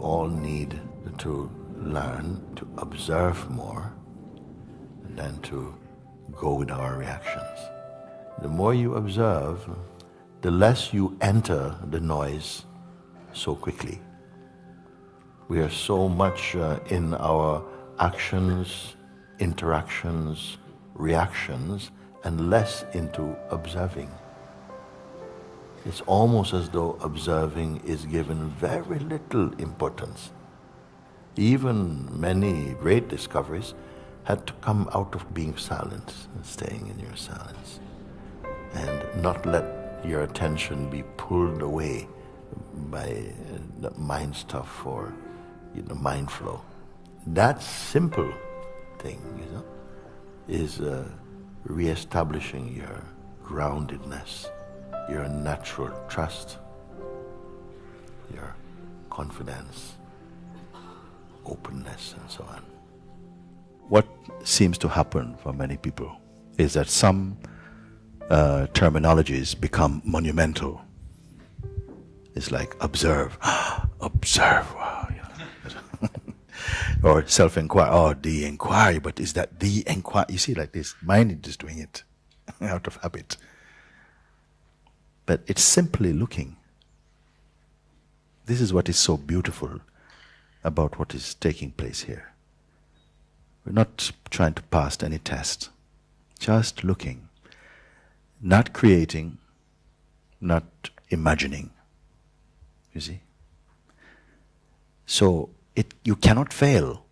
all need to learn to observe more than to go with our reactions. The more you observe, the less you enter the noise so quickly. We are so much uh, in our actions, interactions, reactions, and less into observing. It's almost as though observing is given very little importance. Even many great discoveries had to come out of being silent and staying in your silence and not let your attention be pulled away by uh, the mind stuff or you know, mind flow. That simple thing, you know, is uh, re-establishing your groundedness, your natural trust, your confidence, openness, and so on. What seems to happen for many people is that some uh, terminologies become monumental. It's like observe, observe, wow, or self-inquiry, oh, the inquiry, but is that the inquiry? You see, like this, mind is just doing it out of habit. But it's simply looking. This is what is so beautiful about what is taking place here. We're not trying to pass any test, just looking, not creating, not imagining. You see? So it, you cannot fail.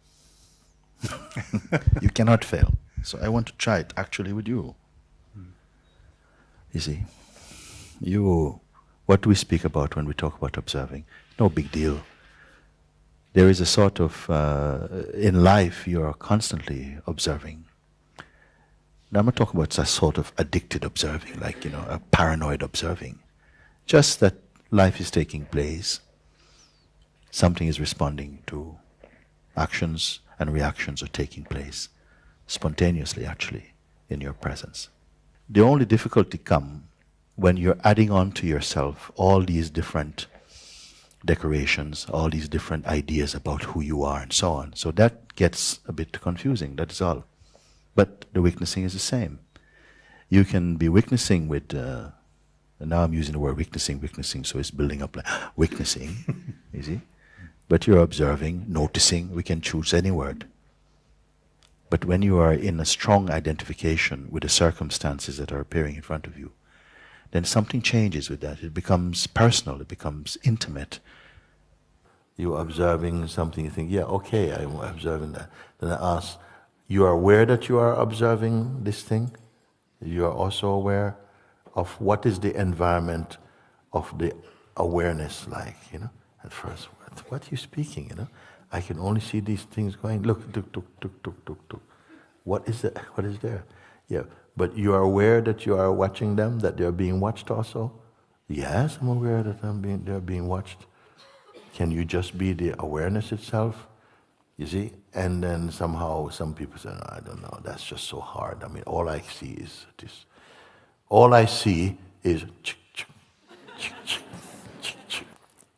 you cannot fail. So I want to try it actually with you. You see? You, what do we speak about when we talk about observing? No big deal there is a sort of, uh, in life, you are constantly observing. Now, I'm not talking about a sort of addicted observing, like, you know, a paranoid observing. Just that life is taking place, something is responding to, actions and reactions are taking place spontaneously, actually, in your presence. The only difficulty come when you're adding on to yourself all these different decorations, all these different ideas about who you are, and so on. So that gets a bit confusing, that's all. But the witnessing is the same. You can be witnessing with, uh, now I'm using the word witnessing, witnessing, so it's building up like witnessing, you see? But you're observing, noticing, we can choose any word. But when you are in a strong identification with the circumstances that are appearing in front of you, then something changes with that. It becomes personal, it becomes intimate. You're observing something, you think, yeah, okay, I'm observing that. Then I ask, you are aware that you are observing this thing? You are also aware of what is the environment of the awareness like, you know? At first, what, are you speaking, you know? I can only see these things going, look, tuk, tuk, tuk, tuk, tuk, tuk. What is that? What is there? Yeah, but you are aware that you are watching them, that they're being watched also? Yes, I'm aware that I'm being, they're being watched. Can you just be the awareness itself? You see? And then somehow some people say, no, I don't know, that's just so hard. I mean, all I see is this. All I see is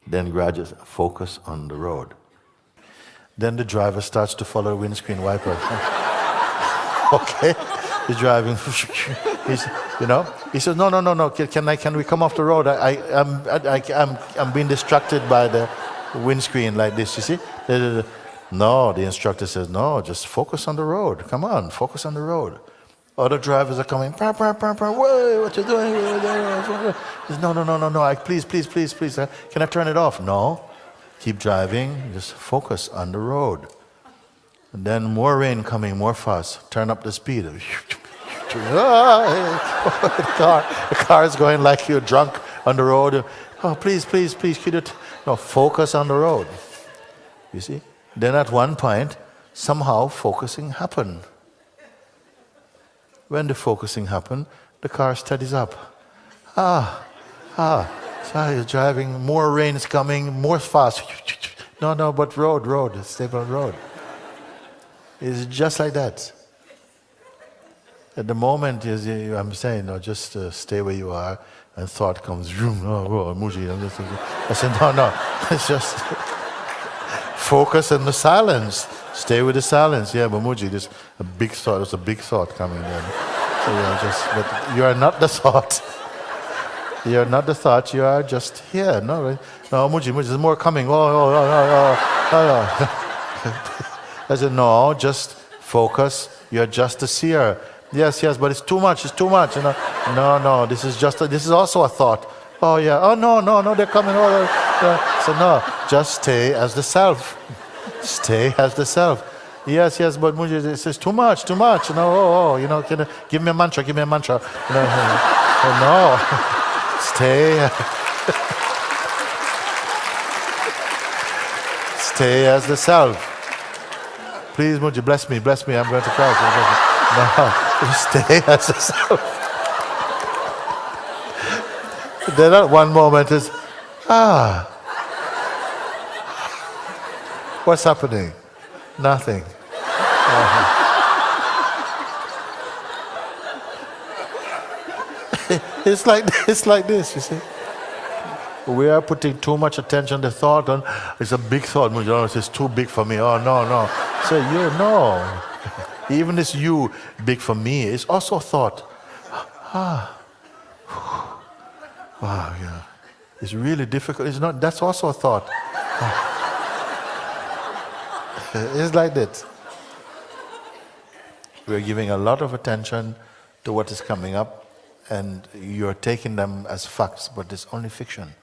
then gradually focus on the road. Then the driver starts to follow windscreen wipers. okay? He's driving. He's, you know, he says, no, no, no, no. Can, I? Can we come off the road? I, I, I'm, I, I'm, I'm being distracted by the windscreen like this. You see? No, the instructor says, no. Just focus on the road. Come on, focus on the road. Other drivers are coming. Bah, bah, bah, bah, Whoa, what you doing? He says, no, no, no, no, no. I, please, please, please, please. Uh, can I turn it off? No. Keep driving. Just focus on the road. And then more rain coming, more fast. Turn up the speed. the, car, the car is going like you're drunk on the road. Oh, please, please, please, could you no, focus on the road. You see? Then at one point, somehow focusing happened. When the focusing happened, the car steadies up. Ah, ah, so you're driving, more rain is coming, more fast. No, no, but road, road, stable road. It's just like that. At the moment, is I'm saying, no, just uh, stay where you are, and thought comes, oh, oh, Muji, I said, no, no, it's just, focus in the silence. Stay with the silence. Yeah, Mamuji, there's a big thought. There's a big thought coming in. So yeah, just but you are not the thought. You're not the thought. You are just here. No, no, Muji, Muji. There's more coming. Oh, oh, oh, oh, oh, oh. I said, no, just focus. You're just a seer. Yes, yes, but it's too much. It's too much. You know? No, no. This is just. A, this is also a thought. Oh yeah. Oh no, no, no. They're coming. Oh. So no, just stay as the self. Stay as the self. Yes, yes, but Muji, this is too much, too much. You know, oh, oh, you know, can, give me a mantra, give me a mantra. You know, oh, no. Stay. Stay as the self. Please, Muji, bless me, bless me. I'm going to cry. No, stay as the self. then at one moment is, ah. What's happening? Nothing. it's like it's like this, you see. We are putting too much attention to thought on it's a big thought. It's too big for me. Oh no, no. So you no. Even this you big for me is also a thought. Ah. Wow, yeah. It's really difficult. It's not that's also a thought. it's like that. We're giving a lot of attention to what is coming up, and you're taking them as facts, but it's only fiction.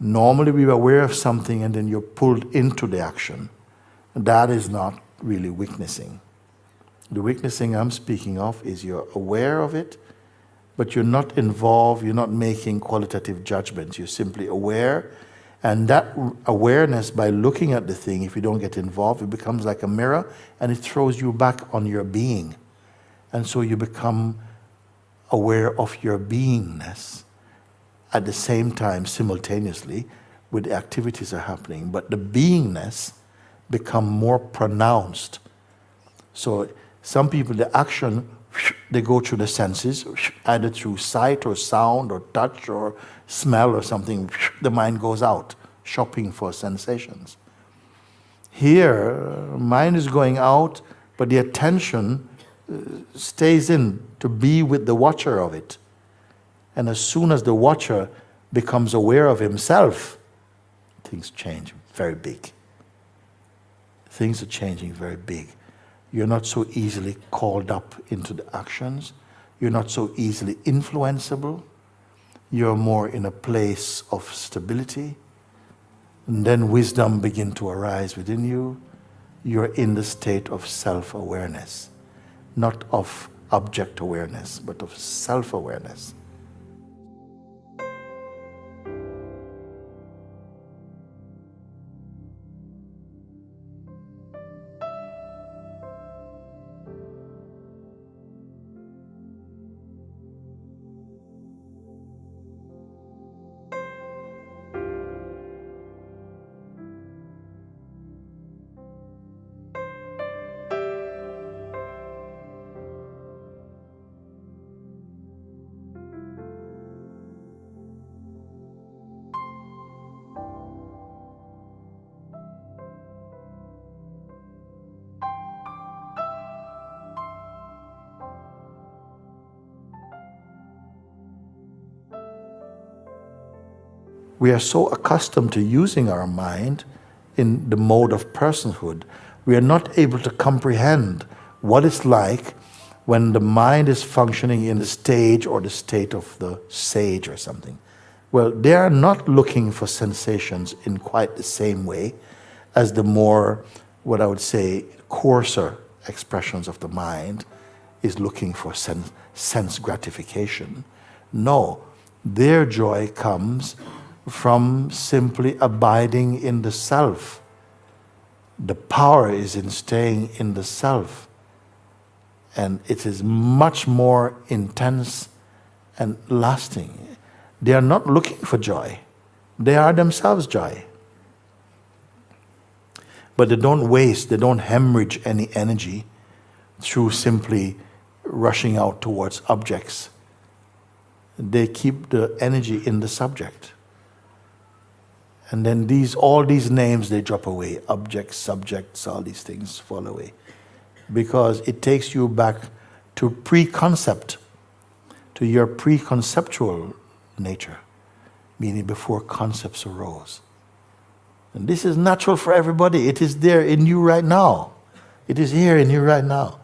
Normally, we are aware of something and then you're pulled into the action. That is not really witnessing. The witnessing I'm speaking of is you're aware of it, but you're not involved, you're not making qualitative judgments. You're simply aware and that awareness, by looking at the thing, if you don't get involved, it becomes like a mirror and it throws you back on your being. And so you become aware of your beingness at the same time, simultaneously, with the activities are happening. But the beingness become more pronounced. So some people, the action, they go through the senses, either through sight or sound or touch or smell or something, the mind goes out shopping for sensations. Here, mind is going out, but the attention uh, stays in to be with the watcher of it. And as soon as the watcher becomes aware of himself, things change very big. Things are changing very big. You're not so easily called up into the actions. You're not so easily influenceable you're more in a place of stability. And then wisdom begin to arise within you. You're in the state of self-awareness, not of object awareness, but of self-awareness. We are so accustomed to using our mind in the mode of personhood, we are not able to comprehend what it's like when the mind is functioning in the stage or the state of the sage or something. Well, they are not looking for sensations in quite the same way as the more, what I would say, coarser expressions of the mind is looking for sense, sense gratification. No, their joy comes from simply abiding in the self. The power is in staying in the self. And it is much more intense and lasting. They are not looking for joy, they are themselves joy. But they don't waste, they don't hemorrhage any energy through simply rushing out towards objects. They keep the energy in the subject And then these all these names they drop away. Objects, subjects, all these things fall away. Because it takes you back to pre-concept, to your preconceptual nature, meaning before concepts arose. And this is natural for everybody. It is there in you right now. It is here in you right now.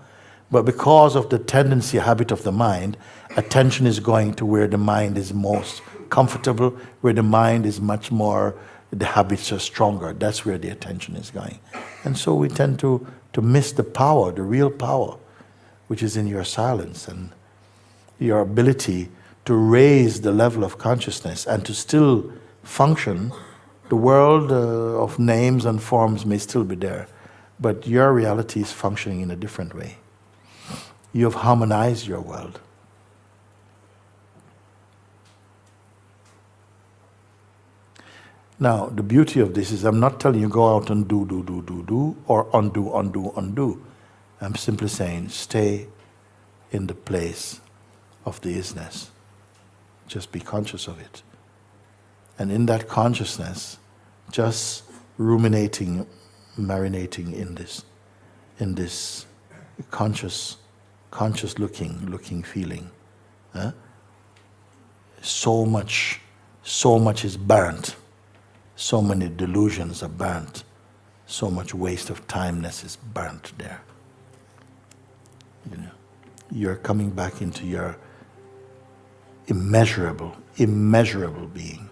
But because of the tendency, habit of the mind, attention is going to where the mind is most comfortable, where the mind is much more, the habits are stronger. That's where the attention is going. And so we tend to, to miss the power, the real power, which is in your silence and your ability to raise the level of consciousness and to still function. The world uh, of names and forms may still be there, but your reality is functioning in a different way. You have harmonized your world. Now, the beauty of this is I'm not telling you go out and do, do, do, do, do, or undo, undo, undo. I'm simply saying stay in the place of the isness. Just be conscious of it. And in that consciousness, just ruminating, marinating in this, in this conscious, conscious looking, looking feeling. huh? So much, so much is burnt. So many delusions are burnt. So much waste of timeness is burnt there. You know, you're coming back into your immeasurable, immeasurable being.